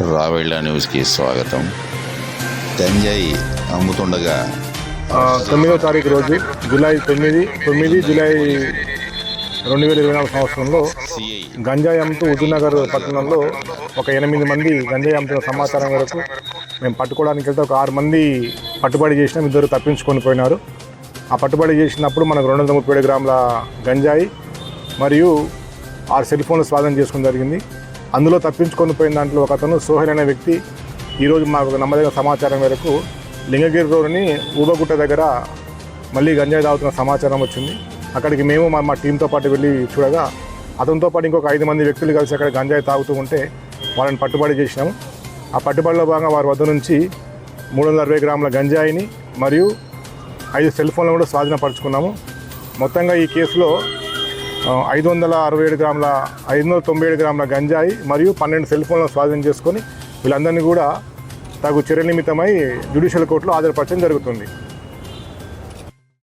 రావెళ్ళ న్యూస్కి స్వాగతం. గంజాయి అమ్ముతుండగా తొమ్మిదో తారీఖు రోజు జూలై తొమ్మిది తొమ్మిది జూలై రెండు వేల ఇరవై నాలుగు సంవత్సరంలో గంజాయి అమ్ముతూ హుజూర్నగర్ పట్టణంలో ఒక ఎనిమిది మంది గంజాయి అమ్ముతున్న సమాచారం వరకు మేము పట్టుకోవడానికి వెళ్తే ఒక ఆరు మంది పట్టుబడి చేసినాం ఇద్దరు తప్పించుకొని పోయినారు. ఆ పట్టుబడి చేసినప్పుడు మనకు రెండు వందల ముప్పై ఏడు గ్రాముల గంజాయి మరియు ఆరు సెల్ ఫోన్లు స్వాధీనం చేసుకోవడం జరిగింది. అందులో తప్పించుకొని పోయిన దాంట్లో ఒక అతను సోహెల్ అనే వ్యక్తి ఈరోజు మాకు నమ్మదగిన సమాచారం మేరకు లింగగిరి రోడ్ని ఊబగుట్ట దగ్గర మళ్ళీ గంజాయి తాగుతున్న సమాచారం వచ్చింది. అక్కడికి మేము మా మా టీంతో పాటు వెళ్ళి చూడగా అతనితో పాటు ఇంకొక ఐదు మంది వ్యక్తులు కలిసి అక్కడ గంజాయి తాగుతూ ఉంటే వాళ్ళని పట్టుబడి చేసినాము ఆ పట్టుబడిలో భాగంగా వారి వద్ద నుంచి మూడు వందల అరవై గ్రాముల గంజాయిని మరియు ఐదు సెల్ ఫోన్లను కూడా స్వాధీనపరుచుకున్నాము. మొత్తంగా ఈ కేసులో ఐదు వందల అరవై ఏడు గ్రాముల ఐదు వందల తొంభై ఏడు గ్రాముల గంజాయి మరియు పన్నెండు సెల్ ఫోన్లను స్వాధీనం చేసుకొని వీళ్ళందరినీ కూడా తగు చర్య నిమిత్తమై జ్యుడిషియల్ కోర్టులో హాజరుపరచడం జరుగుతుంది.